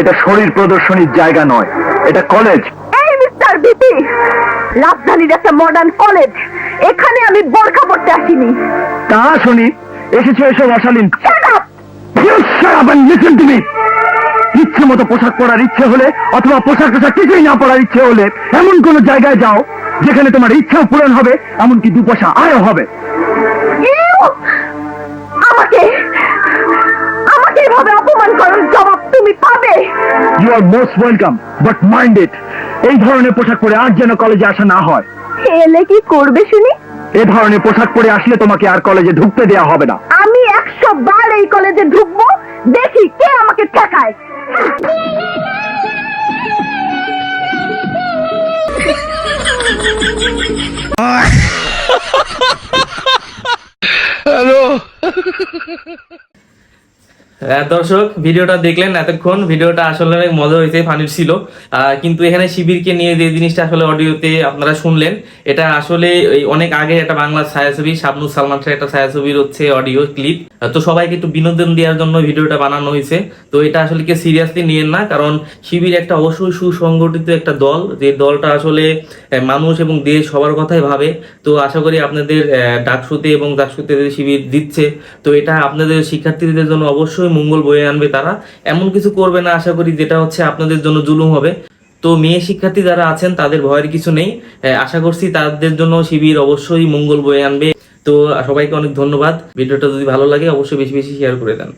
এটা শরীর প্রদর্শনীর জায়গা নয় এটা কলেজ এই মিস্টার বিপি রাজধানীর একটা মডার্ন কলেজ এখানে আমি বোরখা পড়তে আসিনি। তা শুনি এসেছে এসব অশালীন! ইচ্ছে মতো পোশাক পরার ইচ্ছে হলে অথবা পোশাক টোশাক কিছুই না পরার ইচ্ছে হলে এমন কোন জায়গায় যাও যেখানে তোমার ইচ্ছাও পূরণ হবে এমনকি দু পয়সা আয়ও হবে। You are most welcome but mind it এই ধরনের পোশাক পরে আর যেন কলেজে আসা না হয়। এলে কি করবে শুনি? এ ধরনের পোশাক পরে আসলে তোমাকে আর কলেজে ঢুকতে দেওয়া হবে না। আমি একশো বার এই কলেজে ঢুকবো দেখি কে আমাকে ঠেকায়। হ্যাঁ, দর্শক, ভিডিওটা দেখলেন এতক্ষণ। ভিডিওটা আসলে অনেক মজা হয়েছে ফানির ছিল। কিন্তু এখানে শিবিরকে নিয়ে যে জিনিসটা আসলে অডিওতে আপনারা শুনলেন, এটা আসলে অনেক আগে একটা বাংলা ছায়াছবি, শাবনুর সালমান শাহ একটা ছায়াছবির হচ্ছে অডিও ক্লিপ তো সবাইকে একটু বিনোদন দেওয়ার জন্য ভিডিওটা বানানো হয়েছে। তো এটা আসলে কে সিরিয়াসলি নিয়েন না, কারণ শিবির একটা অবশ্যই সুসংগঠিত একটা দল, যে দলটা আসলে মানুষ এবং দেশ সবার কথাই ভাবে। তো আশা করি আপনাদের ডাকসুতে এবং ডাকসুতে শিবির দিচ্ছে, তো এটা আপনাদের শিক্ষার্থীদের জন্য অবশ্যই মঙ্গল বয়ে আনবে তারা। এমন কিছু করবে না, আশা করি যেটা হচ্ছে আপনাদের জন্য জুলুম হবে। তো মেয়ে শিক্ষার্থী যারা আছেন, তাদের ভয়ের কিছু নেই। আশা করছি তাদের জন্য শিবির অবশ্যই মঙ্গল বয়ে আনবে। তো সবাইকে অনেক ধন্যবাদ। ভিডিওটা যদি ভালো লাগে, অবশ্যই বেশি বেশি শেয়ার করে দেন।